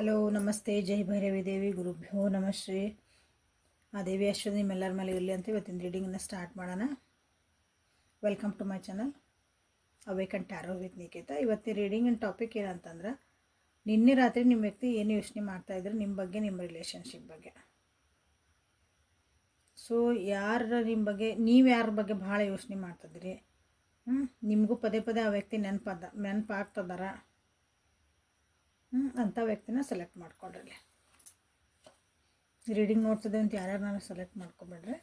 Hello, ನಮಸ್ತೆ. ಜೈ ಭೈರವಿ ದೇವಿ. ಗುರುಭ್ಯೋ ನಮಶ್ರೀ ಆ ದೇವಿ ಅಶ್ವಿನಿ ನಿಮ್ಮೆಲ್ಲರ ಮೇಲೆ ಇರಲಿ ಅಂತ ಇವತ್ತಿನ ರೀಡಿಂಗನ್ನು ಸ್ಟಾರ್ಟ್ ಮಾಡೋಣ. Welcome to my channel awaken tarot with Niketa ಇವತ್ತಿನ ರೀಡಿಂಗಿನ ಟಾಪಿಕ್ ಏನಂತಂದ್ರೆ, ನಿನ್ನೆ ರಾತ್ರಿ ನಿಮ್ಮ ವ್ಯಕ್ತಿ ಏನು ಯೋಚನೆ ಮಾಡ್ತಾಯಿದ್ರು ನಿಮ್ಮ ಬಗ್ಗೆ, ನಿಮ್ಮ ರಿಲೇಷನ್ಶಿಪ್ ಬಗ್ಗೆ. ಸೊ ಯಾರ ನಿಮ್ಮ ಬಗ್ಗೆ, ನೀವು ಯಾರ ಬಗ್ಗೆ ಭಾಳ ಯೋಚನೆ ಮಾಡ್ತಿದ್ರಿ? ನಿಮಗೂ ಪದೇ ಪದೇ ಆ ವ್ಯಕ್ತಿ ನೆನಪದ, ನೆನಪಾಗ್ತದಾರ? ಅಂಥ ವ್ಯಕ್ತಿನ ಸೆಲೆಕ್ಟ್ ಮಾಡ್ಕೊಳ್ರಿ ರೀಡಿಂಗ್ ನೋಡ್ತದೆ ಅಂತ ಯಾರ್ಯಾರು ನಾನು ಸೆಲೆಕ್ಟ್ ಮಾಡ್ಕೊಬೇಡ್ರಿ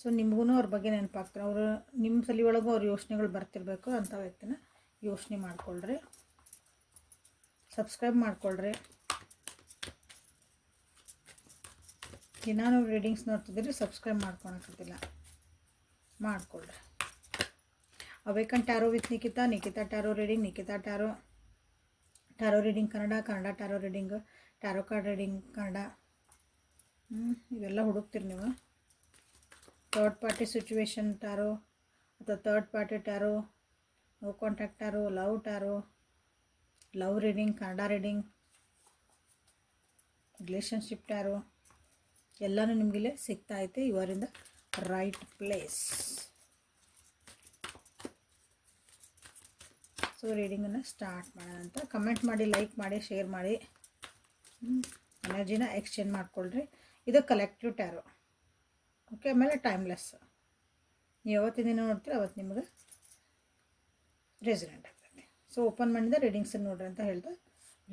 ಸೊ ನಿಮಗೂ ಅವ್ರ ಬಗ್ಗೆ ನೆನಪಾಗ್ತಾರೆ, ಅವರು ನಿಮ್ಮ ಸಲಿ ಒಳಗೂ ಅವ್ರ ಯೋಚನೆಗಳು ಬರ್ತಿರ್ಬೇಕು, ಅಂಥ ವ್ಯಕ್ತಿನ ಯೋಚನೆ ಮಾಡ್ಕೊಳ್ರಿ. ಸಬ್ಸ್ಕ್ರೈಬ್ ಮಾಡ್ಕೊಳ್ರಿ. ದಿನಾನು ರೀಡಿಂಗ್ಸ್ ನೋಡ್ತಿದ್ದೀರಿ ಸಬ್ಸ್ಕ್ರೈಬ್ ಮಾಡ್ಕೊಳಕ್ಕಿಲ್ಲ ಮಾಡ್ಕೊಳ್ರಿ. Awaken tarot with Nikhita Nikhita tarot reading Nikhita tarot tarot reading Kannada Kannada tarot reading tarot card reading Kannada ಇವೆಲ್ಲ ಹುಡುಕ್ತೀರಿ ನೀವು. ಥರ್ಡ್ ಪಾರ್ಟಿ ಸಿಚುವೇಶನ್ ಟ್ಯಾರೋ ಅಥವಾ third party tarot no contact tarot love tarot love reading Kannada reading relationship tarot ಎಲ್ಲನೂ ನಿಮಗಿಲ್ಲೇ ಸಿಗ್ತಾ ಐತೆ ಇವರಿಂದ right place so ರೀಡಿಂಗನ್ನು ಸ್ಟಾರ್ಟ್ ಮಾಡೋಣ ಅಂತ. ಕಮೆಂಟ್ ಮಾಡಿ ಲೈಕ್ ಮಾಡಿ ಶೇರ್ ಮಾಡಿ. ಎನರ್ಜಿನ ಎಕ್ಸ್ಚೇಂಜ್ ಮಾಡ್ಕೊಳ್ರಿ. ಇದು ಕಲೆಕ್ಟಿವ್ ಟ್ಯಾರೋ ಓಕೆ ಆಮೇಲೆ ಟೈಮ್ಲೆಸ್ ನೀವು ಯಾವತ್ತಿನ ದಿನ ನೋಡ್ತೀರಿ, ಅವತ್ತು ನಿಮಗೆ ರೆಸಿಡೆಂಟ್ ಆಗ್ತೈತೆ ಸೊ ಓಪನ್ ಮಾಡಿದ ರೀಡಿಂಗ್ಸನ್ನು ನೋಡ್ರಿ ಅಂತ ಹೇಳ್ತಾ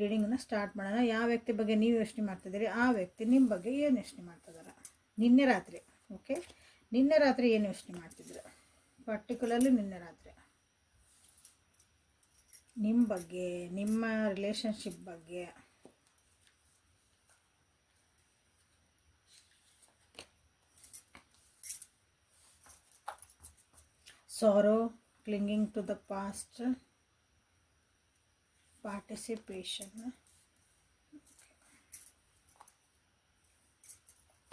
ರೀಡಿಂಗನ್ನು ಸ್ಟಾರ್ಟ್ ಮಾಡೋಣ. ಯಾವ ವ್ಯಕ್ತಿ ಬಗ್ಗೆ ನೀವು ಯೋಚನೆ ಮಾಡ್ತಿದ್ದೀರಿ, ಆ ವ್ಯಕ್ತಿ ನಿಮ್ಮ ಬಗ್ಗೆ ಏನು ಯೋಚನೆ ಮಾಡ್ತಿದ್ದಾರೆ ನಿನ್ನೆ ರಾತ್ರಿ ಓಕೆ ನಿನ್ನೆ ರಾತ್ರಿ ಏನು ಯೋಚನೆ ಮಾಡ್ತಿದ್ರು ಪರ್ಟಿಕ್ಯುಲರ್ಲಿ ನಿನ್ನೆ ರಾತ್ರಿ. ನಿಮ್ಮ ಬಗ್ಗೆ, ನಿಮ್ಮ ರಿಲೇಷನ್ಶಿಪ್ ಬಗ್ಗೆ. Sorrow clinging to the past participation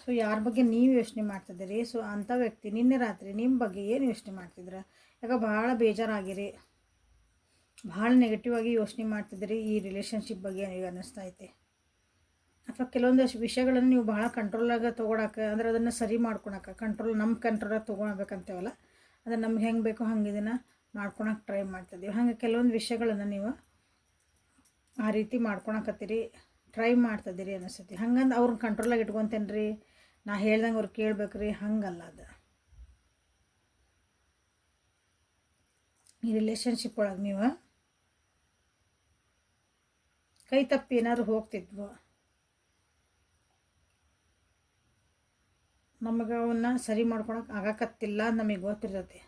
so ಯಾರ ಬಗ್ಗೆ ನೀವು ಯೋಚನೆ ಮಾಡ್ತಿದ್ದೀರಿ? ಸೊ ಅಂಥ ವ್ಯಕ್ತಿ ನಿನ್ನೆ ರಾತ್ರಿ ನಿಮ್ಮ ಬಗ್ಗೆ ಏನು ಯೋಚನೆ ಮಾಡ್ತಿದ್ರ? ಯಾಕೆ ಭಾಳ ಬೇಜಾರಾಗಿರಿ. ಭಾಳ ನೆಗೆಟಿವ್ ಆಗಿ ಯೋಚನೆ ಮಾಡ್ತಿದ್ದೀರಿ ಈ ರಿಲೇಷನ್ಶಿಪ್ ಬಗ್ಗೆ ನನಗೆ ಅನ್ನಿಸ್ತಾ ಐತೆ ಅಥವಾ ಕೆಲವೊಂದಷ್ಟು ವಿಷಯಗಳನ್ನು ನೀವು ಭಾಳ ಕಂಟ್ರೋಲಾಗ ತೊಗೊಳಕ್ಕೆ, ಅಂದ್ರೆ ಅದನ್ನು ಸರಿ ಮಾಡ್ಕೊಳಕ್ಕೆ ಕಂಟ್ರೋಲ್ ನಮ್ಮ ಕಂಟ್ರೋಲಾಗಿ ತೊಗೊಳ್ಬೇಕಂತೇವಲ್ಲ ಅದು ನಮ್ಗೆ ಹೆಂಗೆ ಬೇಕೋ ಹಂಗೆ ಇದನ್ನು ಮಾಡ್ಕೊಳಕ್ಕೆ ಟ್ರೈ ಮಾಡ್ತಿದ್ದೀವಿ. ಹಾಗೆ ಕೆಲವೊಂದು ವಿಷಯಗಳನ್ನು ನೀವು ಆ ರೀತಿ ಮಾಡ್ಕೊಳಕತ್ತೀರಿ ಟ್ರೈ ಮಾಡ್ತಿದ್ದೀರಿ ಅನಿಸ್ತೈತಿ ಹಂಗಂದು ಅವ್ರನ್ನ ಕಂಟ್ರೋಲಾಗಿ ಇಟ್ಕೊತೇನೆ ರೀ ನಾ ಹೇಳ್ದಂಗೆ ಅವ್ರು ಕೇಳ್ಬೇಕು ರೀ ಹಂಗಲ್ಲ ಅದು. ಈ ರಿಲೇಷನ್ಶಿಪ್ ಒಳಗೆ ನೀವು ಕೈ ತಪ್ಪಿ ಏನಾದ್ರು ಹೋಗ್ತಿದ್ವು. ನಮಗೆ ಅವನ್ನ ಸರಿ ಮಾಡ್ಕೊಳಕ್ಕೆ ಆಗಕತ್ತಿಲ್ಲ ನಮಗೆ ಗೊತ್ತಿರ್ತೈತಿ.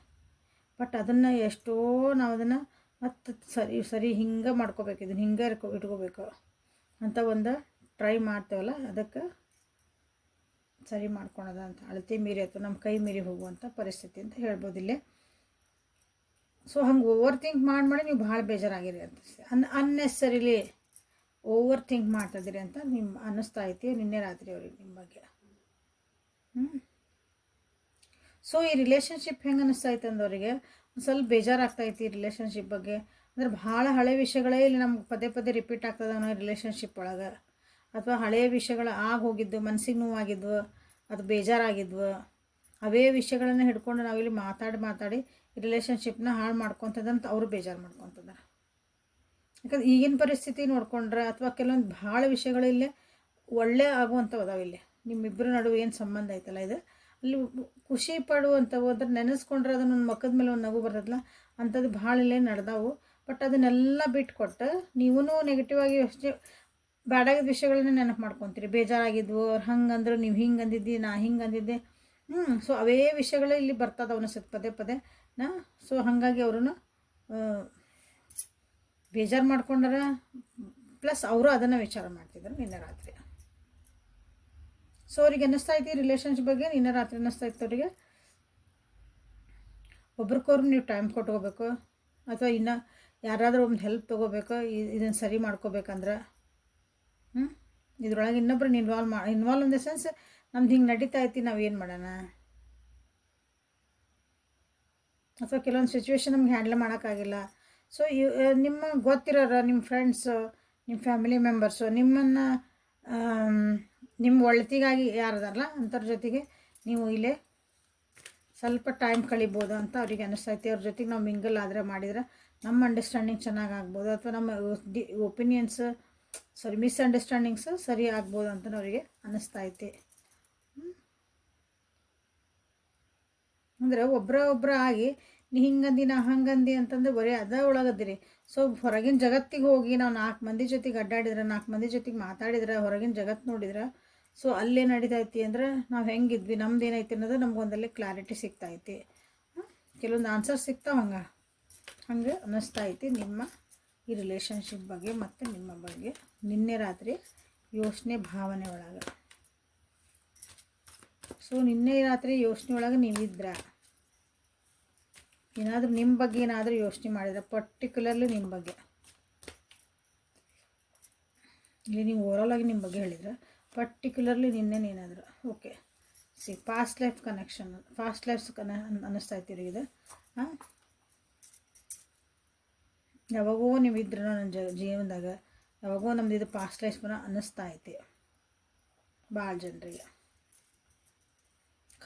ಬಟ್ ಅದನ್ನು ಎಷ್ಟೋ ನಾವು ಅದನ್ನು ಮತ್ತೆ ಸರಿ ಸರಿ ಹಿಂಗೆ ಮಾಡ್ಕೋಬೇಕು, ಇದನ್ನು ಹಿಂಗೆ ಇಟ್ಕೊ ಇಟ್ಕೋಬೇಕು ಅಂತ ಒಂದು ಟ್ರೈ ಮಾಡ್ತೇವಲ್ಲ, ಅದಕ್ಕೆ ಸರಿ ಮಾಡ್ಕೊಳೋದ ಅಂತ. ಅಳತೆ ಮೀರಿ ಅಥವಾ ನಮ್ಮ ಕೈ ಮೀರಿ ಹೋಗುವಂಥ ಪರಿಸ್ಥಿತಿ ಅಂತ ಹೇಳ್ಬೋದು ಇಲ್ಲೇ. ಸೊ ಹಂಗೆ ಓವರ್ ಥಿಂಕ್ ಮಾಡಿ ಮಾಡಿ ನೀವು ಭಾಳ ಬೇಜಾರಾಗಿರಿ ಅಂತ ಅನ್ ಅನ್ನೆಸರಿಲಿ ಓವರ್ ಥಿಂಕ್ ಮಾಡ್ತಾಯಿದ್ದೀರಿ ಅಂತ ನಿಮ್ಮ ಅನ್ನಿಸ್ತಾ ಐತಿ ನಿನ್ನೆ ರಾತ್ರಿ ಅವ್ರಿಗೆ ನಿಮ್ಮ ಬಗ್ಗೆ. ಹ್ಞೂ ಸೊ ಈ ರಿಲೇಷನ್ಶಿಪ್ ಹೆಂಗೆ ಅನ್ನಿಸ್ತಾ ಐತೆ ಅಂದವರಿಗೆ ಒಂದು ಸ್ವಲ್ಪ ಬೇಜಾರಾಗ್ತೈತಿ ಈ ರಿಲೇಷನ್ಶಿಪ್ ಬಗ್ಗೆ. ಅಂದ್ರೆ ಭಾಳ ಹಳೆ ವಿಷಯಗಳೇ ಇಲ್ಲಿ ನಮ್ಗೆ ಪದೇ ಪದೇ ರಿಪೀಟ್ ಆಗ್ತದೆ ಅನ್ನೋ ರಿಲೇಷನ್ಶಿಪ್ ಒಳಗೆ. ಅಥವಾ ಹಳೆಯ ವಿಷಯಗಳು ಆಗಿ ಹೋಗಿದ್ದು ಮನ್ಸಿಗೆ ನೋವಾಗಿದ್ವು, ಅದು ಬೇಜಾರಾಗಿದ್ವು. ಅವೇ ವಿಷಯಗಳನ್ನು ಹಿಡ್ಕೊಂಡು ನಾವಿಲ್ಲಿ ಮಾತಾಡಿ ಮಾತಾಡಿ ರಿಲೇಷನ್ಶಿಪ್ನ ಹಾಳು ಮಾಡ್ಕೊತದಂತ ಅವರು ಬೇಜಾರು ಮಾಡ್ಕೊತಿದ್ದಾರೆ ಯಾಕಂದ್ರೆ ಈಗಿನ ಪರಿಸ್ಥಿತಿ ನೋಡ್ಕೊಂಡ್ರೆ ಅಥವಾ ಕೆಲವೊಂದು ಭಾಳ ವಿಷಯಗಳು ಇಲ್ಲೇ ಒಳ್ಳೆ ಆಗುವಂಥವು ಅದಾವೆ ಇಲ್ಲಿ. ನಿಮ್ಮಿಬ್ಬರ ನಡುವೆ ಏನು ಸಂಬಂಧ ಐತಲ್ಲ ಇದು? ಅಲ್ಲಿ ಖುಷಿ ಪಡುವಂಥವು ಅಂದ್ರೆ ನೆನೆಸ್ಕೊಂಡ್ರೆ ಅದನ್ನ ಒಂದು ಮಕ್ಕದ ಮೇಲೆ ಒಂದು ನಗು ಬರ್ತದಲ್ಲ ಅಂಥದ್ದು ಭಾಳ ಇಲ್ಲೇ ನಡೆದಾವು. ಬಟ್ ಅದನ್ನೆಲ್ಲ ಬಿಟ್ಕೊಟ್ಟು ನೀವೂ ನೆಗೆಟಿವ್ ಆಗಿ ಯೋಚನೆ ಬ್ಯಾಡಾಗಿದ್ದ ವಿಷಯಗಳನ್ನ ನೆನಪು ಮಾಡ್ಕೊತೀರಿ. ಬೇಜಾರಾಗಿದ್ವು, ಅವ್ರು ಹಂಗೆ ಅಂದ್ರೆ ನೀವು ಹಿಂಗೆ ಅಂದಿದ್ದಿ ನಾ ಹಿಂಗೆ ಅಂದಿದ್ದೆ ಹ್ಞೂ ಸೊ ಅವೇ ವಿಷಯಗಳೇ ಇಲ್ಲಿ ಬರ್ತದೆ ಸತ್ ಪದೇ ಪದೇ. ನಾ ಸೊ ಹಾಗಾಗಿ ಅವ್ರನ್ನು ಬೇಜಾರು ಮಾಡ್ಕೊಂಡಾರ, ಪ್ಲಸ್ ಅವರು ಅದನ್ನು ವಿಚಾರ ಮಾಡ್ತಿದ್ರು ನಿನ್ನೆ ರಾತ್ರಿ. ಸೊ ಅವ್ರಿಗೆ ಅನ್ನಿಸ್ತಾ ಐತಿ ರಿಲೇಷನ್ಶಿಪ್ ಬಗ್ಗೆ, ನಿನ್ನೆ ರಾತ್ರಿ ಅನ್ನಿಸ್ತಾ ಇತ್ತು ಅವರಿಗೆ. ಒಬ್ರಿಗೋರು ನೀವು ಟೈಮ್ ಕೊಟ್ಕೋಬೇಕು, ಅಥವಾ ಇನ್ನು ಯಾರಾದರೂ ಒಂದು ಹೆಲ್ಪ್ ತೊಗೋಬೇಕು ಇದನ್ನು ಸರಿ ಮಾಡ್ಕೋಬೇಕಂದ್ರೆ ಹ್ಞೂ ಇದ್ರೊಳಗೆ ಇನ್ನೊಬ್ರನ್ನ ಇನ್ವಾಲ್ವ್ ಮಾ ಇನ್ವಾಲ್ವ್ ಇನ್ ದ ಸೆನ್ಸ್ ನಮ್ದು ಹಿಂಗೆ ನಡೀತಾ ಐತಿ, ನಾವು ಏನು ಮಾಡೋಣ? ಅಥವಾ ಕೆಲವೊಂದು ಸಿಚುವೇಶನ್ ನಮ್ಗೆ ಹ್ಯಾಂಡಲ್ ಮಾಡೋಕ್ಕಾಗಿಲ್ಲ ಸೊ ನಿಮ್ಮ ಗೊತ್ತಿರೋರ ನಿಮ್ಮ ಫ್ರೆಂಡ್ಸು ನಿಮ್ಮ ಫ್ಯಾಮಿಲಿ ಮೆಂಬರ್ಸು ನಿಮ್ಮನ್ನು ನಿಮ್ಮ ಒಳ್ತಿಗಾಗಿ ಯಾರದಾರಲ್ಲ ಅಂಥವ್ರ ಜೊತೆಗೆ ನೀವು ಇಲ್ಲೇ ಸ್ವಲ್ಪ ಟೈಮ್ ಕಳಿಬೋದು ಅಂತ ಅವ್ರಿಗೆ ಅನಿಸ್ತೈತಿ. ಅವ್ರ ಜೊತೆಗೆ ನಾವು ಮಿಂಗಲ್ ಆದರೆ ಮಾಡಿದ್ರೆ ನಮ್ಮ ಅಂಡರ್ಸ್ಟ್ಯಾಂಡಿಂಗ್ ಚೆನ್ನಾಗಿ ಆಗ್ಬೋದು ಅಥವಾ ನಮ್ಮ ಡಿ ಒಪಿನಿಯನ್ಸ್ ಸಾರಿ ಮಿಸ್ಅಂಡರ್ಸ್ಟ್ಯಾಂಡಿಂಗ್ಸ್ ಸರಿ ಆಗ್ಬೋದು ಅಂತ ಅವರಿಗೆ ಅನ್ನಿಸ್ತೈತಿ ಅಂದ್ರೆ ಒಬ್ಬರ ಒಬ್ಬರ ಆಗಿ ನೀ ಹಿಂಗಂದಿ, ನಾ ಹಂಗಂದಿ ಅಂತಂದ್ರೆ ಬರೀ ಅದ ಒಳಗದಿರಿ ಸೊ ಹೊರಗಿನ ಜಗತ್ತಿಗೆ ಹೋಗಿ ನಾವು ನಾಲ್ಕು ಮಂದಿ ಜೊತೆಗೆ ಅಡ್ಡಾಡಿದ್ರೆ, ನಾಲ್ಕು ಮಂದಿ ಜೊತೆಗೆ ಮಾತಾಡಿದ್ರೆ, ಹೊರಗಿನ ಜಗತ್ತು ನೋಡಿದ್ರೆ ಸೊ ಅಲ್ಲೇ ನಡೀತೈತಿ ಅಂದ್ರೆ ನಾವು ಹೆಂಗಿದ್ವಿ ನಮ್ದು ಏನೈತಿ ಅನ್ನೋದು ನಮ್ಗೊಂದಲ್ಲಿ ಕ್ಲಾರಿಟಿ ಸಿಗ್ತೈತಿ. ಕೆಲವೊಂದು ಆನ್ಸರ್ ಸಿಗ್ತಾವ ಹಂಗೆ. ಹಂಗೆ ಅನ್ನಿಸ್ತಾ ಐತಿ ನಿಮ್ಮ ಈ ರಿಲೇಷನ್ಶಿಪ್ ಬಗ್ಗೆ ಮತ್ತು ನಿಮ್ಮ ಬಗ್ಗೆ ನಿನ್ನೆ ರಾತ್ರಿ ಯೋಚನೆ ಭಾವನೆ ಒಳಗೆ. ಸೊ ನಿನ್ನೆ ರಾತ್ರಿ ಯೋಚನೆ ಒಳಗೆ ನೀವಿದ್ರ. ಏನಾದರೂ ನಿಮ್ಮ ಬಗ್ಗೆ ಏನಾದರೂ ಯೋಚನೆ ಮಾಡಿದ್ರೆ ಪರ್ಟಿಕ್ಯುಲರ್ಲಿ ನಿಮ್ಮ ಬಗ್ಗೆ. ಇಲ್ಲಿ ನೀವು ಓವರಾಲ್ ಆಗಿ ನಿಮ್ಮ ಬಗ್ಗೆ ಹೇಳಿದ್ರೆ particularly ನಿನ್ನೇನೇನಾದರೂ okay see past life connection past lives ಕನ, ಅನ್ನಿಸ್ತಾ ಇತ್ತು ಇದು ಹಾಂ? ಯಾವಾಗೋ ನೀವು ಇದ್ರು ನನ್ನ ಜ, ಜೀವನದಾಗ ಯಾವಾಗೋ ನಮ್ದು ಇದು ಪಾಸ್ಟ್ ಲೈಫ್ನ ಅನ್ನಿಸ್ತಾ ಐತಿ. ಭಾಳ ಜನರಿಗೆ.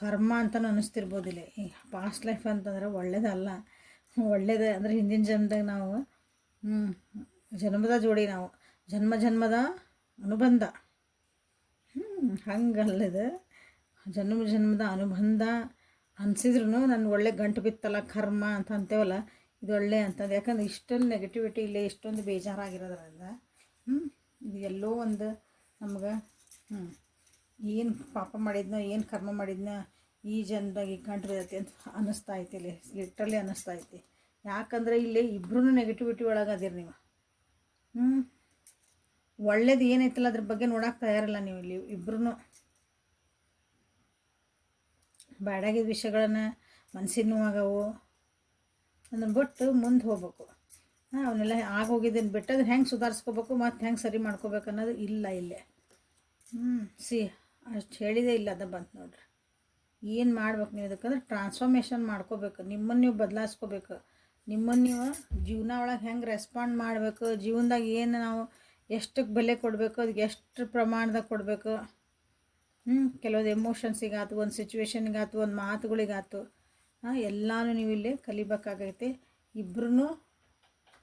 ಕರ್ಮ ಅಂತಲೂ ಅನ್ನಿಸ್ತಿರ್ಬೋದಿಲ್ಲ ಈ ಪಾಸ್ಟ್ ಲೈಫ್ ಅಂತಂದ್ರೆ ಒಳ್ಳೇದಲ್ಲ. ಒಳ್ಳೇದು ಅಂದರೆ ಹಿಂದಿನ ಜನ್ಮದಾಗ ನಾವು ಜನ್ಮದ ಜೋಡಿ ನಾವು. ಜನ್ಮ ಜನ್ಮದ ಅನುಬಂಧ. ಹಂಗಲ್ಲದ ಜನ್ಮ ಜನ್ಮದ ಅನುಬಂಧ ಅನಿಸಿದ್ರು ನನ್ನ ಒಳ್ಳೆ ಗಂಟು ಬಿತ್ತಲ್ಲ, ಕರ್ಮ ಅಂತ ಅಂತೇವಲ್ಲ, ಇದು ಒಳ್ಳೆ ಅಂತಂದು. ಯಾಕಂದ್ರೆ ಇಷ್ಟೊಂದು ನೆಗೆಟಿವಿಟಿ ಇಲ್ಲೇ, ಇಷ್ಟೊಂದು ಬೇಜಾರಾಗಿರೋದ್ರಿಂದ ಇದು ಎಲ್ಲೋ ಒಂದು ನಮ್ಗೆ ಹ್ಞೂ ಏನು ಪಾಪ ಮಾಡಿದ್ನೋ, ಏನು ಕರ್ಮ ಮಾಡಿದ್ನೋ ಈ ಜನ್ದಾಗ ಈ ಕಂಟ್ರಿ ಅಂತ ಅನ್ನಿಸ್ತಾ ಐತಿ ಇಲ್ಲಿ ಲಿಟ್ರಲಿ ಅನ್ನಿಸ್ತಾ ಐತಿ. ಯಾಕಂದ್ರೆ ಇಲ್ಲಿ ಇಬ್ಬರೂ ನೆಗೆಟಿವಿಟಿ ಒಳಗೆ ಅದಿರಿ ನೀವು. ಹ್ಞೂ ಒಳ್ಳೇದು ಏನೈತಲ್ಲ ಅದ್ರ ಬಗ್ಗೆ ನೋಡಕ್ಕೆ ತಯಾರಿಲ್ಲ ನೀವು ಇಲ್ಲಿ ಇಬ್ಬರೂ ಬ್ಯಾಡಾಗಿದ್ದ ವಿಷಯಗಳನ್ನು ಮನಸ್ಸಿನ ನೋವಾಗವು. ಅದನ್ನು ಬಿಟ್ಟು ಮುಂದೆ ಹೋಗ್ಬೇಕು. ಹಾಂ, ಅವನ್ನೆಲ್ಲ ಆಗೋಗಿದ್ದನ್ನು ಬಿಟ್ಟು ಅದನ್ನ ಹೆಂಗೆ ಸುಧಾರಿಸ್ಕೋಬೇಕು ಮತ್ತು ಹೆಂಗೆ ಸರಿ ಮಾಡ್ಕೋಬೇಕು ಅನ್ನೋದು ಇಲ್ಲ ಇಲ್ಲೇ. ಹ್ಞೂ ಸಿ, ಅಷ್ಟು ಹೇಳಿದೆ ಇಲ್ಲ ಅದ ಬಂತು ನೋಡ್ರಿ. ಏನು ಮಾಡ್ಬೇಕು ನೀವು? ಅದಕ್ಕಂದ್ರೆ ಟ್ರಾನ್ಸ್ಫಾರ್ಮೇಷನ್ ಮಾಡ್ಕೋಬೇಕು. ನಿಮ್ಮನ್ನು ನೀವು ಬದಲಾಯಿಸ್ಕೋಬೇಕು. ನಿಮ್ಮನ್ನು ನೀವು ಜೀವನ ಒಳಗೆ ಹೆಂಗೆ ರೆಸ್ಪಾಂಡ್ ಮಾಡಬೇಕು? ಜೀವನದಾಗ ಏನು ನಾವು ಎಷ್ಟಕ್ಕೆ ಬೆಲೆ ಕೊಡಬೇಕು? ಅದಕ್ಕೆ ಎಷ್ಟು ಪ್ರಮಾಣದಾಗ ಕೊಡಬೇಕು? ಹ್ಞೂ ಕೆಲವೊಂದು ಎಮೋಷನ್ಸಿಗಾತು ಒಂದು ಸಿಚುವೇಶನ್ಗಾತು ಒಂದು ಮಾತುಗಳಿಗಾತು, ಹಾಂ, ಎಲ್ಲನೂ ನೀವು ಇಲ್ಲಿ ಕಲಿಬೇಕಾಗೈತಿ. ಇಬ್ಬರೂ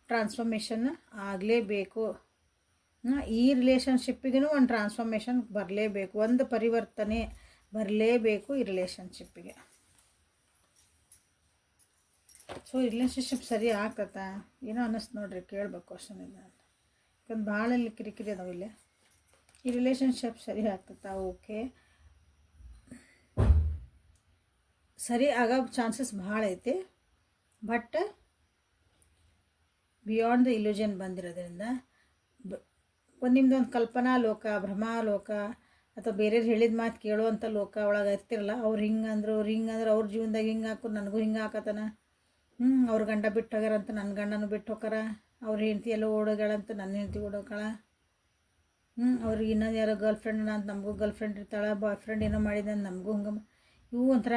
ಟ್ರಾನ್ಸ್ಫಾರ್ಮೇಷನ್ ಆಗಲೇಬೇಕು. ಈ ರಿಲೇಷನ್ಶಿಪ್ಪಿಗೂ ಒಂದು ಟ್ರಾನ್ಸ್ಫಾರ್ಮೇಷನ್ ಬರಲೇಬೇಕು. ಒಂದು ಪರಿವರ್ತನೆ. ಬರಲೇಬೇಕು ಈ ರಿಲೇಷನ್ಶಿಪ್ಪಿಗೆ ಸೊ ರಿಲೇಷನ್ಶಿಪ್ ಸರಿ ಆಗ್ತತ ಏನೋ ಅನ್ನಿಸ್ತು ನೋಡ್ರಿ, ಕೇಳ್ಬೇಕು ಕ್ವಶನ್ ಇಲ್ಲ ಯಾಕಂದ್ರೆ ಭಾಳ ಇಲ್ಲಿ ಕಿರಿಕಿರಿ ಅದಾವೆ ಇಲ್ಲಿ. ಈ ರಿಲೇಷನ್ಶಿಪ್ ಸರಿ ಆಗ್ತತಾ ಓಕೆ ಸರಿ ಆಗೋ ಚಾನ್ಸಸ್ ಭಾಳ ಐತಿ. ಬಟ್ ಬಿಯಾಂಡ್ ದ ಇಲ್ಯೂಷನ್ ಬಂದಿರೋದ್ರಿಂದ ಒಂದು ನಿಮ್ದು ಒಂದು ಕಲ್ಪನಾ ಲೋಕ ಭ್ರಮಾ ಲೋಕ ಅಥವಾ ಬೇರೆಯವ್ರು ಹೇಳಿದ ಮಾತು ಕೇಳುವಂಥ ಲೋಕ ಒಳಗೆ ಇರ್ತಿರಲ್ಲ, ಅವ್ರು ಹಿಂಗೆ ಅಂದರು, ಅವ್ರು ಹಿಂಗೆ ಅಂದ್ರೆ, ಅವ್ರ ಜೀವನದಾಗ ಹಿಂಗೆ ಹಾಕು ನನಗೂ ಹಿಂಗೆ ಹಾಕತನ ಹ್ಞೂ ಅವ್ರ ಗಂಡ ಬಿಟ್ಟು ಹೋಗ್ಯಾರಂತ ನನ್ನ ಗಂಡನೂ ಬಿಟ್ಟು ಹೋಗಾರ ಅವ್ರ ಹೆಂಡತಿ ಎಲ್ಲ ಓಡೋಗಳಂತ ನನ್ನ ಹೆಂಡತಿ ಓಡೋಗಳ ಹ್ಞೂ ಅವ್ರಿಗೆ ಇನ್ನೊಂದು ಯಾರೋ ಗರ್ಲ್ ಫ್ರೆಂಡ್ ಅಂತ ನಮಗೂ ಗರ್ಲ್ ಫ್ರೆಂಡ್ ಇರ್ತಾಳೆ ಬಾಯ್ ಫ್ರೆಂಡ್ ಏನೋ ಮಾಡಿದ ನಮಗೂ ಹಂಗೆ ಇವು ಒಂಥರ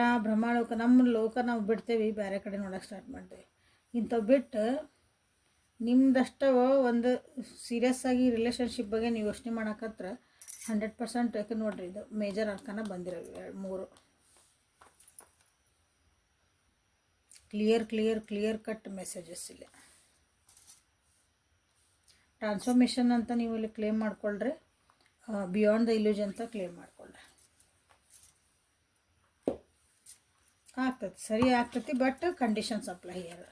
ಲೋಕ ನಮ್ಮ ಲೋಕ ನಾವು ಬಿಡ್ತೇವೆ ಬೇರೆ ಕಡೆ ನೋಡೋಕೆ ಸ್ಟಾರ್ಟ್ ಮಾಡ್ತೇವೆ. ಇಂಥವು ಬಿಟ್ಟು ನಿಮ್ದಷ್ಟವೋ ಒಂದು ಸೀರಿಯಸ್ ಆಗಿ ರಿಲೇಷನ್ಶಿಪ್ ಬಗ್ಗೆ ನೀವು ಯೋಚನೆ ಮಾಡಕತ್ರ ಹಂಡ್ರೆಡ್ ಪರ್ಸೆಂಟ್ ಯಾಕೆ ನೋಡ್ರಿ ಇದು ಮೇಜರ್ ಅರ್ಕನ ಬಂದಿರೋ ಎರಡು ಮೂರು. Clear clear clear cut messages ಇಲ್ಲಿ. ಟ್ರಾನ್ಸ್ಫಾರ್ಮೇಷನ್ ಅಂತ ನೀವು ಇಲ್ಲಿ ಕ್ಲೇಮ್ ಮಾಡ್ಕೊಳ್ರಿ. ಬಿಯಾಂಡ್ ದ ಇಲ್ಯೂಜ್ ಅಂತ ಕ್ಲೇಮ್ ಮಾಡ್ಕೊಳ್ರಿ. ಆಗ್ತದೆ, ಸರಿ ಆಗ್ತತಿ but conditions apply here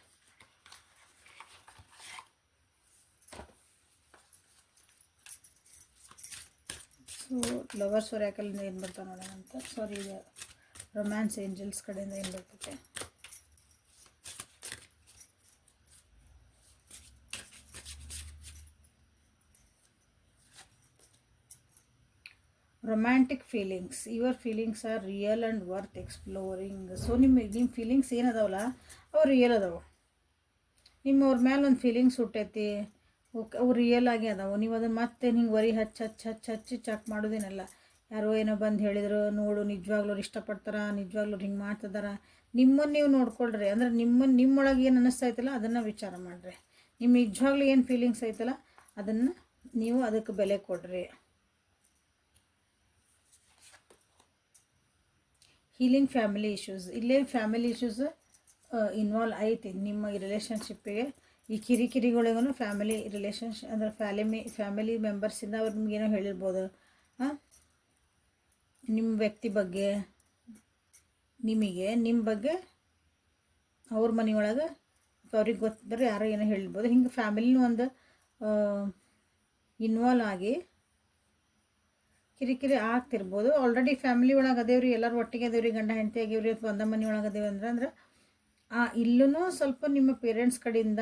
so lovers ಯಾಕಲ್ಲಿಂದ ಏನು ಬರ್ತಾವೆ ನೋಡೋಣ ಅಂತ. ಸಾರಿ ಇದು ರೊಮ್ಯಾನ್ಸ್ ಏಂಜಲ್ಸ್ ಕಡೆಯಿಂದ ಏನು ಬರ್ತೈತೆ. Romantic feelings your feelings are real and worth exploring so ನಿಮ್ಮ ನಿಮ್ಮ ಫೀಲಿಂಗ್ಸ್ ಏನದಾವಲ್ಲ? ಅವು ರಿಯಲ್ ಅದಾವೆ. ನಿಮ್ಮವ್ರ ಮೇಲೆ ಒಂದು ಫೀಲಿಂಗ್ಸ್ ಹುಟ್ಟೈತಿ. ಓಕೆ, ಅವು ರಿಯಲ್ ಆಗಿ ಅದಾವೆ. ನೀವು ಅದನ್ನು ಮತ್ತೆ ನಿಂಗೆ ವರಿ ಹಚ್ಚ, ಹಚ್ಚಿ ಹಚ್ಚಿ ಹಚ್ಚಿ ಚೆಕ್ ಮಾಡೋದೇನಲ್ಲ. ಯಾರೋ ಏನೋ ಬಂದು ಹೇಳಿದ್ರು, ನೋಡು, ನಿಜವಾಗ್ಲೂ ಅವ್ರು ಇಷ್ಟಪಡ್ತಾರ, ನಿಜವಾಗ್ಲೂ ಹಿಂಗೆ ಮಾಡ್ತಿದಾರ. ನಿಮ್ಮನ್ನು ನೀವು ನೋಡ್ಕೊಳ್ರಿ. ಅಂದ್ರೆ ನಿಮ್ಮನ್ನು ನಿಮ್ಮೊಳಗೆ ಏನು ಅನ್ನಿಸ್ತಾ ಐತಲ್ಲ, ಅದನ್ನು ವಿಚಾರ ಮಾಡಿರಿ. ನಿಮ್ಮ ನಿಜವಾಗ್ಲೂ ಏನು ಫೀಲಿಂಗ್ಸ್ ಐತಲ್ಲ, ಅದನ್ನು ನೀವು ಅದಕ್ಕೆ ಬೆಲೆ ಕೊಡ್ರಿ. ಹೀಲಿಂಗ್ ಫ್ಯಾಮಿಲಿ ಇಶ್ಯೂಸ್ ಇಲ್ಲೇ ಫ್ಯಾಮಿಲಿ ಇಶ್ಯೂಸ್ ಇನ್ವಾಲ್ವ್ ಐತಿ. ನಿಮ್ಮ ರಿಲೇಷನ್ಶಿಪ್ಪಿಗೆ ಈ ಕಿರಿಕಿರಿಗಳಿಗೂ ಫ್ಯಾಮಿಲಿ ರಿಲೇಷನ್ಶಿ ಅಂದರೆ ಫ್ಯಾಲಿಮಿ ಫ್ಯಾಮಿಲಿ ಮೆಂಬರ್ಸಿಂದ ಅವ್ರು ನಿಮಗೇನೋ ಹೇಳಿರ್ಬೋದು. ಹಾಂ? ನಿಮ್ಮ ವ್ಯಕ್ತಿ ಬಗ್ಗೆ, ನಿಮಗೆ ನಿಮ್ಮ ಬಗ್ಗೆ ಅವ್ರ ಮನೆಯೊಳಗೆ ಅವ್ರಿಗೆ ಗೊತ್ತಿದ್ರೆ ಯಾರೋ ಏನೋ ಹೇಳಿರ್ಬೋದು. ಹಿಂಗೆ ಫ್ಯಾಮಿಲಿನೂ ಒಂದು ಇನ್ವಾಲ್ವ್ ಆಗಿ ಕಿರಿಕಿರಿ ಆಗ್ತಿರ್ಬೋದು. ಆಲ್ರೆಡಿ ಫ್ಯಾಮಿಲಿ ಒಳಗೆ ಅದೇವ್ರಿ, ಎಲ್ಲರೂ ಒಟ್ಟಿಗೆ ಅದೇವ್ರಿ, ಗಂಡ ಹೆಂಡತಿ ಆಗಿವ್ರಿ, ಅಥವಾ ಒಂದ ಮನೆ ಒಳಗೆ ಅಂದ್ರೆ ಆ ಇಲ್ಲೂ ಸ್ವಲ್ಪ ನಿಮ್ಮ ಪೇರೆಂಟ್ಸ್ ಕಡೆಯಿಂದ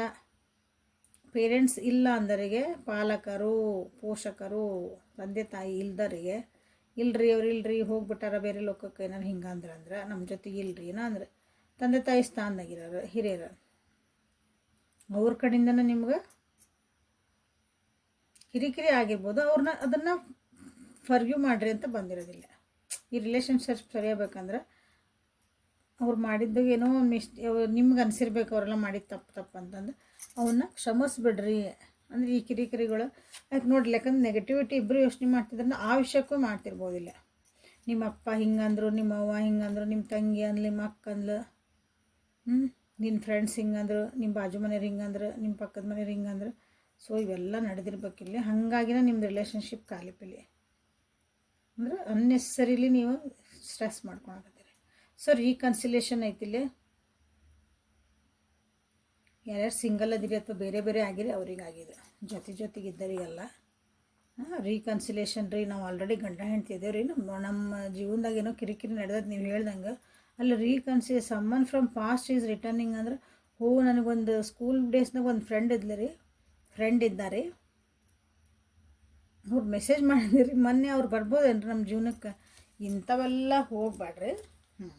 ಪೇರೆಂಟ್ಸ್ ಇಲ್ಲ ಅಂದರಿಗೆ ಪಾಲಕರು, ಪೋಷಕರು, ತಂದೆ ತಾಯಿ ಇಲ್ದರಿಗೆ, ಇಲ್ರಿ ಅವ್ರು ಇಲ್ರಿ ಹೋಗ್ಬಿಟ್ಟಾರ ಬೇರೆ ಲೋಕಕ್ಕೆ ಏನಾರು ಹಿಂಗೆ ಅಂದ್ರೆ ನಮ್ಮ ಜೊತೆಗೆ ಇಲ್ರಿ ಏನೋ ಅಂದ್ರೆ. ತಂದೆ ತಾಯಿ ಸ್ಥಾನದಾಗಿರೋರು, ಹಿರಿಯರು. ಅವ್ರ ಕಡೆಯಿಂದನೂ ನಿಮ್ಗೆ ಕಿರಿಕಿರಿ ಆಗಿರ್ಬೋದು, ಅವ್ರನ್ನ ಅದನ್ನು ಫರ್ಗ್ಯೂ ಮಾಡಿರಿ ಅಂತ ಬಂದಿರೋದಿಲ್ಲ. ಈ ರಿಲೇಷನ್ಶಿಪ್ ಸರಿಯಾಗಬೇಕಂದ್ರೆ ಅವ್ರು ಮಾಡಿದ್ದು ಏನೋ ಮಿಸ್ ನಿಮ್ಗೆ ಅನಿಸಿರ್ಬೇಕು ಅವರೆಲ್ಲ ಮಾಡಿದ ತಪ್ಪು ತಪ್ಪು ಅಂತಂದು ಅವನ್ನ ಕ್ಷಮಿಸ್ಬಿಡ್ರಿ. ಅಂದರೆ ಈ ಕಿರಿಕಿರಿಗಳು. ಯಾಕೆ ನೋಡ್ರಿ, ಯಾಕಂದ್ರೆ ನೆಗೆಟಿವಿಟಿ ಇಬ್ಬರು ಯೋಚನೆ ಮಾಡ್ತಿದ್ರೆ ಆ ವಿಷಯಕ್ಕೂ ಮಾಡ್ತಿರ್ಬೋದಿಲ್ಲ. ನಿಮ್ಮ ಅಪ್ಪ ಹಿಂಗಂದ್ರು ನಿಮ್ಮ ಅವ್ವ ಹಿಂಗಂದ್ರು ನಿಮ್ಮ ತಂಗಿ ಅಂದ್ಲು ನಿಮ್ಮ ಅಕ್ಕ ಅಂದ್ಲು ಹ್ಞೂ ನಿನ್ನ ಫ್ರೆಂಡ್ಸ್ ಹಿಂಗಂದ್ರು ನಿಮ್ಮ ಬಾಜು ಮನೆಯವ್ರು ಹಿಂಗಂದ್ರು ನಿಮ್ಮ ಪಕ್ಕದ ಮನೆಯವ್ರು ಹಿಂಗಂದ್ರು. ಸೊ ಇವೆಲ್ಲ ನಡೆದಿರ್ಬೇಕಿಲ್ಲ ಹಾಗಾಗಿನೇ ನಿಮ್ದು ರಿಲೇಷನ್ಶಿಪ್ ಕಾಲಿಪಿಲಿ ಅಂದ್ರೆ ಅನ್ನೆಸರಿಲಿ ನೀವು ಸ್ಟ್ರೆಸ್ ಮಾಡ್ಕೊಳಕತ್ತೀರಿ ಸೊ ರೀಕನ್ಸಿಲೇಷನ್ ಐತಿಲ್ಲಿ ಯಾರ್ಯಾರು ಸಿಂಗಲ್ ಅದಿರಿ ಅಥವಾ ಬೇರೆ ಬೇರೆ ಆಗಿರಿ, ಅವ್ರಿಗಾಗಿದೆ. ಜೊತೆ ಜೊತೆಗಿದ್ದರಿಗೆಲ್ಲ ರೀಕನ್ಸಿಲೇಷನ್ ರೀ, ನಾವು ಆಲ್ರೆಡಿ ಗಂಡ ಹೆಂಡ್ತಿ ಇದ್ದೇವೆ ರೀ. ನಮ್ಮ ನಮ್ಮ ಜೀವನದಾಗ ಏನೋ ಕಿರಿಕಿರಿ ನಡೆದದ್ದು ನೀವು ಹೇಳ್ದಂಗೆ, ಅಲ್ಲಿ ರೀಕನ್ಸಿ someone from past is returning ಅಂದ್ರೆ ಹೋ ನನಗೊಂದು ಸ್ಕೂಲ್ ಡೇಸ್ನಾಗ ಒಂದು ಫ್ರೆಂಡ್ ಇದ್ಲ ರೀ. ಫ್ರೆಂಡ್ ಇದ್ದಾರೆ. ಅವ್ರು ಮೆಸೇಜ್ ಮಾಡಿದ್ರಿ ಮೊನ್ನೆ ಅವ್ರು ಬರ್ಬೋದೇನ್ರಿ ನಮ್ಮ ಜೀವನಕ್ಕೆ. ಇಂಥವೆಲ್ಲ ಹೋಗ್ಬೇಡ್ರಿ ಹ್ಞೂ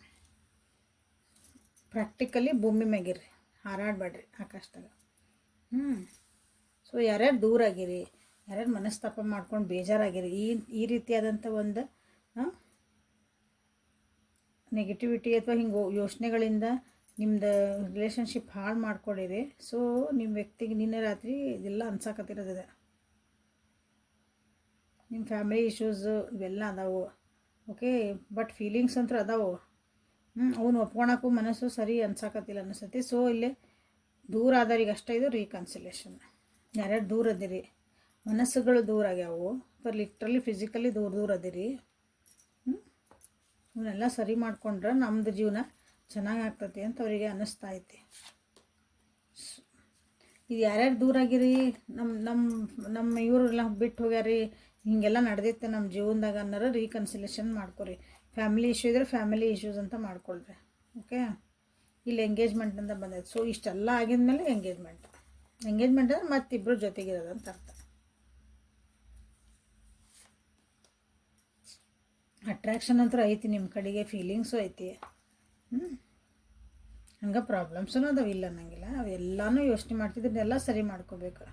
ಪ್ರಾಕ್ಟಿಕಲಿ ಭೂಮಿ ಮ್ಯಾಗಿರ್ರಿ. ಹಾರಾಡಬೇಡ್ರಿ ಆಕಾಶದಾಗ. ಹ್ಞೂ ಸೊ ಯಾರ್ಯಾರು ದೂರ ಆಗಿರಿ, ಯಾರ್ಯಾರು ಮನಸ್ತಾಪ ಮಾಡ್ಕೊಂಡು ಬೇಜಾರಾಗಿರಿ, ಈ ಈ ರೀತಿಯಾದಂಥ ಒಂದು ನೆಗೆಟಿವಿಟಿ ಅಥವಾ ಹಿಂಗೆ ಯೋಚನೆಗಳಿಂದ ನಿಮ್ದು ರಿಲೇಷನ್ಶಿಪ್ ಹಾಳು ಮಾಡ್ಕೊಂಡಿರಿ ಸೊ ನಿಮ್ಮ ವ್ಯಕ್ತಿಗೆ ನಿನ್ನೆ ರಾತ್ರಿ ಇದೆಲ್ಲ ಅನ್ಸಾಕತ್ತಿರೋದಿದೆ. ನಿಮ್ಮ ಫ್ಯಾಮಿಲಿ ಇಶ್ಯೂಸು ಇವೆಲ್ಲ ಅದಾವು. ಓಕೆ ಬಟ್ ಫೀಲಿಂಗ್ಸ್ ಅಂತೂ ಅದಾವು. ಅವನು ಒಪ್ಕೊಳಕ್ಕೂ ಮನಸ್ಸು ಸರಿ ಅನ್ಸಕತ್ತಿಲ್ಲ ಅನಿಸ್ತೈತಿ. ಸೊ ಇಲ್ಲಿ ದೂರ ಆದವ್ರಿಗೆ ಅಷ್ಟೇ ಇದು ರೀಕನ್ಸಿಲೇಷನ್ ಯಾರ್ಯಾರು ದೂರ ಅದಿರಿ ಮನಸ್ಸುಗಳು ದೂರ ಆಗ್ಯಾವು. ಬಟ್ ಲಿಟ್ರಲಿ ಫಿಸಿಕಲಿ ದೂರ ದೂರ ಅದಿರಿ ಇವನ್ನೆಲ್ಲ ಸರಿ ಮಾಡ್ಕೊಂಡ್ರೆ ನಮ್ಮದು ಜೀವನ ಚೆನ್ನಾಗಿ ಆಗ್ತತಿ ಅಂತ ಅವರಿಗೆ ಅನ್ನಿಸ್ತಾ ಐತಿ. ಇದು ಯಾರ್ಯಾರು ದೂರ ಆಗಿರಿ? ನಮ್ಮ ನಮ್ಮ ನಮ್ಮ ಇವರೆಲ್ಲ ಬಿಟ್ಟು ಹೋಗ್ಯಾರಿ? ಹೀಗೆಲ್ಲ ನಡೆದಿತ್ತು ನಮ್ಮ ಜೀವನದಾಗ ಅನ್ನೋರು ರೀಕನ್ಸಿಲೇಷನ್ ಮಾಡ್ಕೊರಿ. ಫ್ಯಾಮಿಲಿ ಇಶ್ಯೂ ಇದ್ದರೆ ಫ್ಯಾಮಿಲಿ ಇಶ್ಯೂಸ್ ಅಂತ ಮಾಡ್ಕೊಳ್ರಿ, ಓಕೆ? ಇಲ್ಲಿ ಎಂಗೇಜ್ಮೆಂಟ್ ಅಂತ ಬಂದೈತೆ. ಸೊ ಇಷ್ಟೆಲ್ಲ ಆಗಿದ್ಮೇಲೆ ಎಂಗೇಜ್ಮೆಂಟ್. ಎಂಗೇಜ್ಮೆಂಟ್ ಅಂದ್ರೆ ಮತ್ತಿಬ್ಬರು ಜೊತೆಗಿರೋದು ಅಂತ ಅರ್ಥ. ಅಟ್ರಾಕ್ಷನ್ ಅಂತೂ ಐತಿ ನಿಮ್ಮ ಕಡೆಗೆ ಫೀಲಿಂಗ್ಸು ಐತಿ. ಹ್ಞೂ ಹಂಗೆ ಪ್ರಾಬ್ಲಮ್ಸೂ ಅದಾವೆ, ಇಲ್ಲ ಅನ್ನಂಗಿಲ್ಲ. ಅವೆಲ್ಲನೂ ಯೋಚನೆ ಮಾಡ್ತಿದ್ರೆ ಎಲ್ಲ ಸರಿ ಮಾಡ್ಕೋಬೇಕು.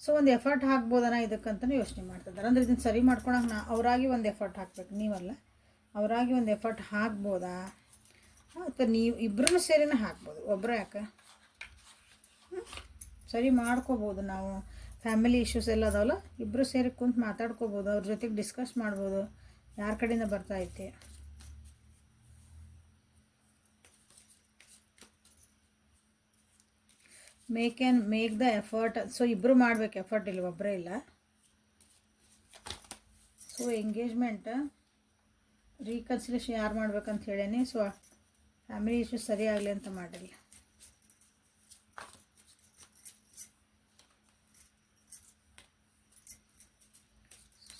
ಸೊ ಒಂದು ಎಫರ್ಟ್ ಹಾಕ್ಬೋದನ ಇದಕ್ಕಂತಲೂ ಯೋಚನೆ ಮಾಡ್ತಿದ್ದಾರೆ. ಅಂದ್ರೆ ಇದನ್ನು ಸರಿ ಮಾಡ್ಕೊಳಕ್ಕೆ ನಾ ಅವರಾಗಿ ಒಂದು ಎಫರ್ಟ್ ಹಾಕ್ಬೇಕು, ನೀವಲ್ಲ? ಅವರಾಗಿ ಒಂದು ಎಫರ್ಟ್ ಹಾಕ್ಬೋದಾ? ಅಥವಾ ನೀವು ಇಬ್ಬರೂ ಸೇರಿನೇ ಹಾಕ್ಬೋದು. ಒಬ್ಬರು ಯಾಕೆ? ಸರಿ ಮಾಡ್ಕೋಬೋದು ನಾವು. ಫ್ಯಾಮಿಲಿ ಇಶ್ಯೂಸ್ ಎಲ್ಲ ಅದಾವಲ್ಲ ಇಬ್ಬರು ಸೇರಿ ಕುಂತು ಮಾತಾಡ್ಕೋಬೋದು, ಅವ್ರ ಜೊತೆಗೆ ಡಿಸ್ಕಸ್ ಮಾಡ್ಬೋದು. ಯಾರ ಕಡೆಯಿಂದ ಬರ್ತಾ ಐತಿ? Make an make the effort so ಇಬ್ಬರು ಮಾಡ್ಬೇಕು ಎಫರ್ಟ್ ಇಲ್ಲ ಒಬ್ಬರೇ ಇಲ್ಲ. ಸೊ ಎಂಗೇಜ್ಮೆಂಟ್ ರೀಕನ್ಸಿಲೇಷನ್ ಯಾರು ಮಾಡ್ಬೇಕಂತ ಹೇಳೇನಿ ಸೊ ಫ್ಯಾಮಿಲಿ ಇಶ್ಯೂ ಸರಿ ಆಗಲಿ ಅಂತ ಮಾಡಿರಿ.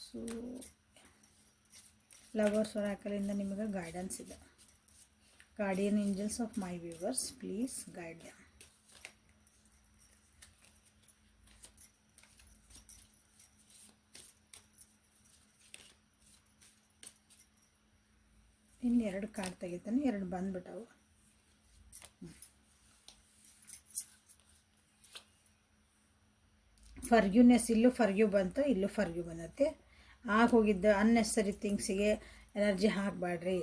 ಸೊ ಲವರ್ಸ್ ಹೊರಾಕಲಿಂದ ನಿಮಗೆ ಗೈಡೆನ್ಸ್ ಇದೆ. Guardian angels of my viewers please guide ಇನ್ನು ಎರಡು ಕಾರ್ಡ್ ತೆಗಿತಾನೆ, ಎರಡು ಬಂದ್ಬಿಟ್ಟವು ಫರ್ಗ್ಯೂನೆಸ್ ಇಲ್ಲೂ ಫರ್ಗ್ಯೂ ಬಂತು, ಇಲ್ಲೂ ಫರ್ಗ್ಯೂ ಬಂದತ್ತೆ ಆಗೋಗಿದ್ದ ಅನ್ನೆಸರಿ ಥಿಂಗ್ಸಿಗೆ ಎನರ್ಜಿ ಹಾಕಬೇಡ್ರಿ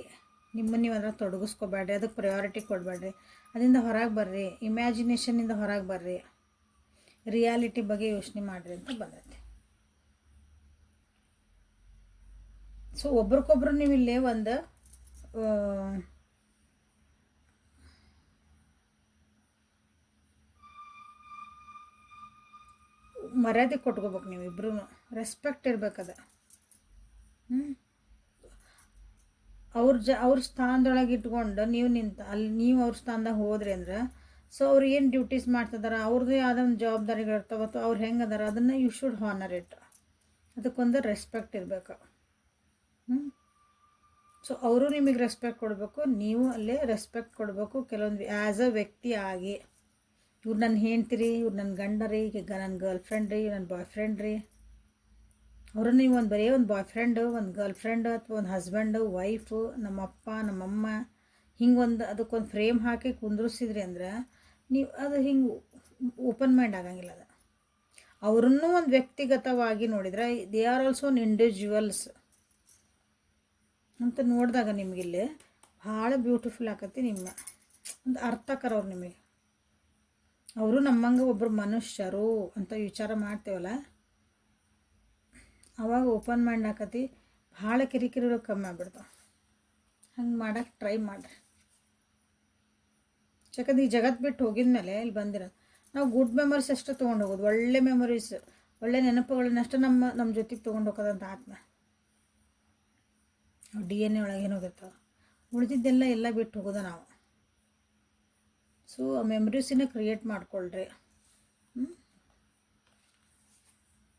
ನಿಮ್ಮನ್ನು ನೀವೆಲ್ಲ ತೊಡಗಿಸ್ಕೊಬೇಡ್ರಿ ಅದಕ್ಕೆ ಪ್ರಯಾರಿಟಿ ಕೊಡಬೇಡ್ರಿ ಅದರಿಂದ ಹೊರಗೆ ಬರ್ರಿ ಇಮ್ಯಾಜಿನೇಷನಿಂದ ಹೊರಗೆ ಬರ್ರಿ. ರಿಯಾಲಿಟಿ ಬಗ್ಗೆ ಯೋಚನೆ ಮಾಡಿರಿ ಅಂತ ಬಂದತ್ತೆ ಸೊ ಒಬ್ರಿಗೊಬ್ರು ನೀವು ಇಲ್ಲೇ ಒಂದು ಮರ್ಯಾದೆ ಕೊಟ್ಕೋಬೇಕು ನೀವು ಇಬ್ರು ರೆಸ್ಪೆಕ್ಟ್ ಇರ್ಬೇಕದ ಹ್ಞೂ ಅವ್ರ ಜ, ಅವ್ರ ಸ್ಥಾನದೊಳಗೆ ಇಟ್ಕೊಂಡು ನೀವು ನಿಂತ, ಅಲ್ಲಿ ನೀವು ಅವ್ರ ಸ್ಥಾನದಾಗ ಹೋದ್ರಿ ಅಂದ್ರೆ ಸೊ ಅವ್ರು ಏನು ಡ್ಯೂಟೀಸ್ ಮಾಡ್ತಿದಾರ ಅವ್ರದ್ದೇ ಆದ ಒಂದು ಜವಾಬ್ದಾರಿಗಳು ಇರ್ತಾವ ಅಥವಾ ಅವ್ರು ಹೆಂಗೆ ಅದಾರ ಅದನ್ನು ಯು ಶುಡ್ ಹಾನರ್ ಇಟ್ ಅದಕ್ಕೊಂದು ರೆಸ್ಪೆಕ್ಟ್ ಇರಬೇಕು. ಹ್ಞೂ ಸೊ ಅವರು ನಿಮಗೆ ರೆಸ್ಪೆಕ್ಟ್ ಕೊಡಬೇಕು, ನೀವು ಅಲ್ಲೇ ರೆಸ್ಪೆಕ್ಟ್ ಕೊಡಬೇಕು. ಕೆಲವೊಂದು ಆ್ಯಸ್ ಅ ವ್ಯಕ್ತಿ ಆಗಿ, ಇವ್ರು ನನ್ನ ಹೆಂಡ್ತಿರಿ ಇವ್ರು ನನ್ನ ಗಂಡ ರೀ, ಈಗ ನನ್ನ ಗರ್ಲ್ ಫ್ರೆಂಡ್ ರೀ ನನ್ನ ಬಾಯ್ ಫ್ರೆಂಡ್ ರೀ. ಅವರು ನೀವು ಒಂದು ಬರೀ ಒಂದು ಬಾಯ್ ಫ್ರೆಂಡು ಒಂದು ಗರ್ಲ್ ಫ್ರೆಂಡು ಅಥವಾ ಒಂದು ಹಸ್ಬೆಂಡು ವೈಫು ನಮ್ಮಪ್ಪ ನಮ್ಮಮ್ಮ ಹಿಂಗೆ ಒಂದು ಅದಕ್ಕೊಂದು ಫ್ರೇಮ್ ಹಾಕಿ ಕುಂದ್ರಿಸಿದ್ರಿ ಅಂದ್ರೆ, ನೀವು ಅದು ಹಿಂಗೆ ಓಪನ್ ಮೈಂಡ್ ಆಗಂಗಿಲ್ಲ ಅದು. ಅವ್ರನ್ನೂ ಒಂದು ವ್ಯಕ್ತಿಗತವಾಗಿ ನೋಡಿದ್ರೆ they are also one individuals ಅಂತ ನೋಡಿದಾಗ ನಿಮಗಿಲ್ಲಿ ಭಾಳ ಬ್ಯೂಟಿಫುಲ್ ಆಕತಿ ನಿಮ್ಮ. ಒಂದು ಅರ್ಥಕರ ಅವ್ರು ನಿಮಗೆ. ಅವರು ನಮ್ಮಂಗೆ ಒಬ್ಬರು ಮನುಷ್ಯರು ಅಂತ ವಿಚಾರ ಮಾಡ್ತೇವಲ್ಲ? ಅವಾಗ ಓಪನ್ ಮೈಂಡ್ ಆಕತಿ ಭಾಳ ಕಿರಿಕಿರಿಗಳು ಕಮ್ಮಿ ಆಗ್ಬಿಡ್ತಾವೆ. ಹಂಗೆ ಮಾಡಕ್ಕೆ ಟ್ರೈ ಮಾಡಿರಿ. ಯಾಕಂದ್ರೆ ಈ ಜಗತ್ತು ಬಿಟ್ಟು ಹೋಗಿದ್ಮೇಲೆ ಇಲ್ಲಿ ಬಂದಿರೋದು. ನಾವು ಗುಡ್ ಮೆಮೊರೀಸ್ ಅಷ್ಟೇ ತೊಗೊಂಡು ಹೋಗೋದು. ಒಳ್ಳೆ ಮೆಮೊರೀಸ್ ಒಳ್ಳೆ ನೆನಪುಗಳನ್ನಷ್ಟೇ ನಮ್ಮ ನಮ್ಮ ಜೊತೆಗೆ ತೊಗೊಂಡು ಹೋಗೋದಂತ ಆತ್ಮ. ಡಿ ಎನ್ ಎ ಒಳಗೆ ಏನೋಗಿರ್ತಾವೆ ಉಳಿದಿದ್ದೆಲ್ಲ ಎಲ್ಲ ಬಿಟ್ಟು ಹೋಗೋದ ನಾವು. ಸೊ ಆ ಮೆಮ್ರೀಸಿನ ಕ್ರಿಯೇಟ್ ಮಾಡ್ಕೊಳ್ರಿ.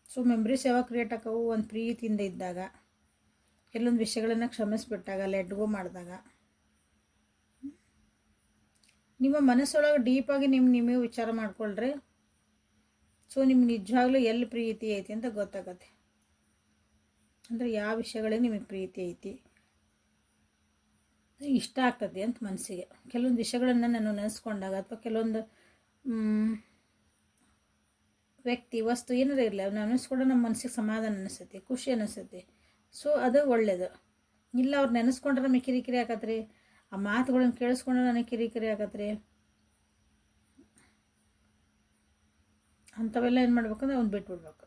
ಸೊ ಮೆಮ್ರೀಸ್ ಯಾವಾಗ ಕ್ರಿಯೇಟ್ ಆಕವು? ಒಂದು ಪ್ರೀತಿಯಿಂದ ಇದ್ದಾಗ, ಕೆಲವೊಂದು ವಿಷಯಗಳನ್ನು ಕ್ಷಮಿಸಿಬಿಟ್ಟಾಗ ಲೆಟ್ ಗೋ ಮಾಡಿದಾಗ? ನಿಮ್ಮ ಮನಸ್ಸೊಳಗೆ ಡೀಪಾಗಿ ನಿಮ್ಮ ನಿಮಗೆ ವಿಚಾರ ಮಾಡ್ಕೊಳ್ರಿ. ಸೊ ನಿಮ್ಗೆ ನಿಜವಾಗ್ಲೂ ಎಲ್ಲಿ ಪ್ರೀತಿ ಐತಿ ಅಂತ ಗೊತ್ತಾಗತ್ತೆ. ಅಂದರೆ ಯಾವ ವಿಷಯಗಳೇ ನಿಮಗೆ ಪ್ರೀತಿ ಐತಿ. ಇಷ್ಟ ಆಗ್ತದೆ ಅಂತ ಮನಸ್ಸಿಗೆ. ಕೆಲವೊಂದು ವಿಷಯಗಳನ್ನು ನಾನು ನೆನೆಸ್ಕೊಂಡಾಗ ಅಥವಾ ಕೆಲವೊಂದು ವ್ಯಕ್ತಿ, ವಸ್ತು ಏನಾರ ಇರಲಿ ಅವ್ರನ್ನ ನೆನೆಸ್ಕೊಂಡ್ರೆ ನಮ್ಮ ಮನಸ್ಸಿಗೆ ಸಮಾಧಾನ ಅನಿಸ್ತೈತಿ, ಖುಷಿ ಅನಿಸ್ತೈತಿ. ಸೊ ಅದು ಒಳ್ಳೆಯದು ಇಲ್ಲ, ಅವ್ರು ನೆನೆಸ್ಕೊಂಡ್ರೆ ನಮಗೆ ಕಿರಿಕಿರಿ ಆಗತ್ತೆ ಆ ಮಾತುಗಳನ್ನು ಕೇಳಿಸ್ಕೊಂಡ್ರೆ ನನಗೆ ಕಿರಿಕಿರಿ ಆಗತ್ತೆ ಅಂಥವೆಲ್ಲ ಏನು ಮಾಡ್ಬೇಕಂದ್ರೆ ಅವ್ನು ಬಿಟ್ಬಿಡ್ಬೇಕು.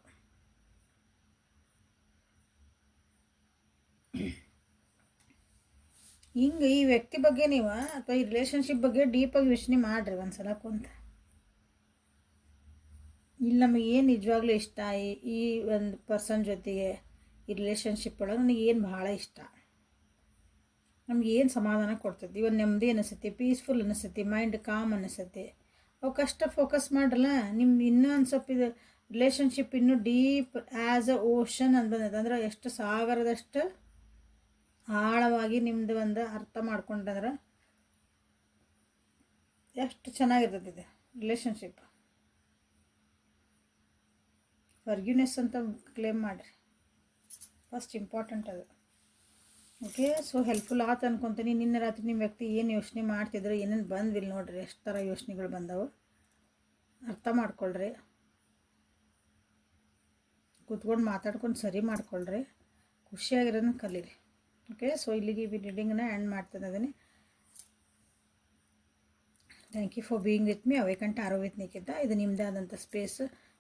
ಹಿಂಗೆ ಈ ವ್ಯಕ್ತಿ ಬಗ್ಗೆ ನೀವು ಅಥವಾ ಈ ರಿಲೇಷನ್ಶಿಪ್ ಬಗ್ಗೆ ಡೀಪಾಗಿ ಯೋಚನೆ ಮಾಡಿರಿ ಒಂದ್ಸಲ ಕುಂತ. ಇಲ್ಲಿ ನಮಗೆ ಏನು ನಿಜವಾಗ್ಲೂ ಇಷ್ಟ ಈ- ಈ ಒಂದು ಪರ್ಸನ್ ಜೊತೆಗೆ ಈ ರಿಲೇಷನ್ಶಿಪ್ ಒಳಗೆ ನನಗೆ ಏನು ಭಾಳ ಇಷ್ಟ. ನಮ್ಗೆ ಏನು ಸಮಾಧಾನ ಕೊಡ್ತೈತಿ. ಒಂದು ನೆಮ್ಮದಿ ಅನಿಸುತ್ತೆ ಪೀಸ್ಫುಲ್ ಅನಿಸ್ತೈತಿ ಮೈಂಡ್ ಕಾಮ್ ಅನಿಸ್ತೈತಿ. ಅವಕ್ಕಷ್ಟ ಫೋಕಸ್ ಮಾಡ್ರಲ್ಲ ನಿಮ್ಮ ಇನ್ನೂ ಒಂದು ಸ್ವಲ್ಪ ಇದು ರಿಲೇಷನ್ಶಿಪ್ ಇನ್ನೂ ಡೀಪ್ ಆ್ಯಸ್ ಅ ಓಷನ್ ಅಂತ ಬಂದೈತೆ. ಅಂದ್ರೆ ಎಷ್ಟು ಸಾಗರದಷ್ಟು ಆಳವಾಗಿ ನಿಮ್ಮದು ಒಂದು ಅರ್ಥ ಮಾಡ್ಕೊಂಡ್ರೆ ಎಷ್ಟು ಚೆನ್ನಾಗಿರ್ತೈತೆ ಇದು ರಿಲೇಷನ್ಶಿಪ್ ಫರ್ಗ್ಯುನೆಸ್ ಅಂತ ಕ್ಲೇಮ್ ಮಾಡಿರಿ. ಫಸ್ಟ್ ಇಂಪಾರ್ಟೆಂಟ್ ಅದು. ಓಕೆ ಸೊ ಹೆಲ್ಪ್ಫುಲ್ ಆತು ಅನ್ಕೊತೀನಿ. ನಿನ್ನೆ ರಾತ್ರಿ ನಿಮ್ಮ ವ್ಯಕ್ತಿ ಏನು ಯೋಚನೆ ಮಾಡ್ತಿದ್ರು, ಏನೇನು ಬಂದಿಲ್ಲ ನೋಡ್ರಿ, ಎಷ್ಟು ಥರ ಯೋಚನೆಗಳು ಬಂದವು? ಅರ್ಥ ಮಾಡ್ಕೊಳ್ರಿ. ಕೂತ್ಕೊಂಡು ಮಾತಾಡ್ಕೊಂಡು ಸರಿ ಮಾಡ್ಕೊಳ್ರಿ. ಖುಷಿಯಾಗಿರೋದನ್ನ ಕಲೀರಿ. ಓಕೆ ಸೊ ಇಲ್ಲಿಗೆ ಈ ರೀಡಿಂಗನ್ನ ಎಂಡ್ ಮಾಡ್ತಾ ಇದ್ದೀನಿ. Thank you for being with me awaken tarot with Nikita ಇದು ನಿಮ್ಮದೇ ಆದಂಥ ಸ್ಪೇಸ್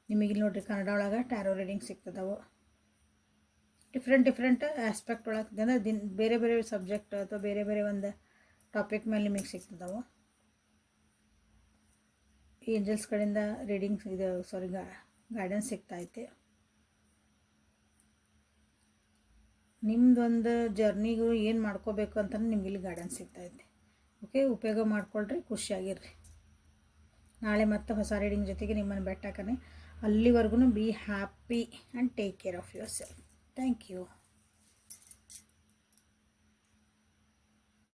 ನಿಮಗೆ ಇಲ್ಲಿ ನೋಡ್ರಿ ಕನ್ನಡ ಒಳಗೆ ಟ್ಯಾರೋ ರೀಡಿಂಗ್ ಸಿಗ್ತದವು. ಡಿಫ್ರೆಂಟ್ ಡಿಫ್ರೆಂಟ್ ಆಸ್ಪೆಕ್ಟ್ ಒಳಗೆ, ಅಂದರೆ ದಿನ, ಬೇರೆ ಬೇರೆ ಸಬ್ಜೆಕ್ಟ್ ಅಥವಾ ಬೇರೆ ಬೇರೆ ಒಂದು ಟಾಪಿಕ್ ಮೇಲೆ ನಿಮಗೆ ಸಿಗ್ತದವು. ಏಂಜಲ್ಸ್ ಕಡೆಯಿಂದ ರೀಡಿಂಗ್ಸ್ ಇದು ಸಾರಿ ಗೈಡೆನ್ಸ್ ಸಿಗ್ತೈತೆ ನಿಮ್ದೊಂದು ಜರ್ನಿಗೂ ಏನು ಮಾಡ್ಕೋಬೇಕು ಅಂತ ನಿಮ್ಗೆ ಇಲ್ಲಿ ಗೈಡೆನ್ಸ್ ಸಿಗ್ತೈತೆ. ಓಕೆ ಉಪಯೋಗ ಮಾಡ್ಕೊಳ್ರಿ, ಖುಷಿಯಾಗಿರ್ರಿ. ನಾಳೆ ಮತ್ತೆ ಹೊಸ ರೀಡಿಂಗ್ ಜೊತೆಗೆ ನಿಮ್ಮನ್ನು ಬೆಟ್ಟಾಕನೆ ಅಲ್ಲಿವರೆಗೂ be happy and take care of yourself thank you